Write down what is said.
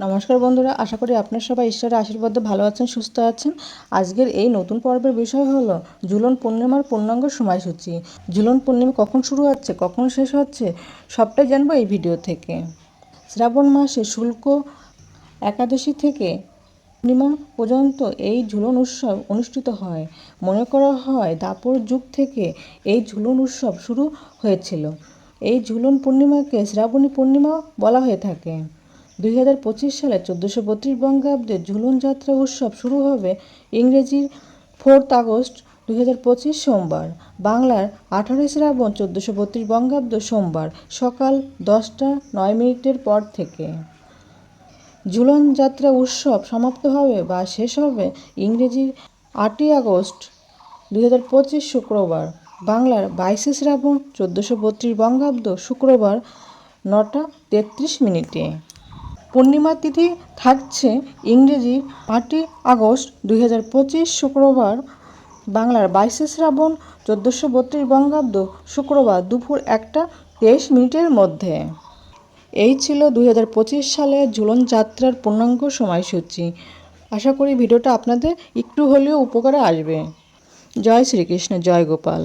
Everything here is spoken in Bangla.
নমস্কার বন্ধুরা, আশা করি আপনার সবাই ঈশ্বরের আশীর্বাদে ভালো আছেন, সুস্থ আছেন। আজকের এই নতুন পর্বের বিষয় হলো ঝুলন পূর্ণিমার পূর্ণাঙ্গ সময়সূচি। ঝুলন পূর্ণিমা কখন শুরু হচ্ছে, কখন শেষ হচ্ছে, সবটাই জানব এই ভিডিও থেকে। শ্রাবণ মাসে শুল্ক একাদশী থেকে পূর্ণিমা পর্যন্ত এই ঝুলন উৎসব অনুষ্ঠিত হয়। মনে করা হয় দাপর যুগ থেকে এই ঝুলন উৎসব শুরু হয়েছিল। এই ঝুলন পূর্ণিমাকে শ্রাবণী পূর্ণিমা বলা হয়ে থাকে। দুই হাজার পঁচিশ সালে চোদ্দোশো বত্রিশ বঙ্গাব্দে ঝুলন যাত্রা উৎসব শুরু হবে ইংরেজির ফোর্থ আগস্ট দুই হাজার পঁচিশ সোমবার। বাংলার আঠারোই শ্রাবণ চোদ্দোশো বত্রিশ বঙ্গাব্দ সোমবার সকাল দশটা নয় মিনিটের পর থেকে। ঝুলন যাত্রা উৎসব সমাপ্ত হবে বা শেষ হবে ইংরেজির আটই আগস্ট দুই হাজার পঁচিশ শুক্রবার। বাংলার বাইশে শ্রাবণ চোদ্দোশো বত্রিশ বঙ্গাব্দ শুক্রবার নটা তেত্রিশ মিনিটে। পূর্ণিমা তিথি থাকছে ইংরেজি আটই আগস্ট দুই হাজার পঁচিশ শুক্রবার। বাংলার বাইশে শ্রাবণ চোদ্দোশো বত্রিশ বঙ্গাব্দ শুক্রবার দুপুর একটা তেইশ মিনিটের মধ্যে। এই ছিল দুই হাজার পঁচিশ সালে ঝুলন যাত্রার পূর্ণাঙ্গ সময়সূচি। আশা করি ভিডিওটা আপনাদের একটু হলেও উপকারে আসবে। জয় শ্রীকৃষ্ণ, জয় গোপাল।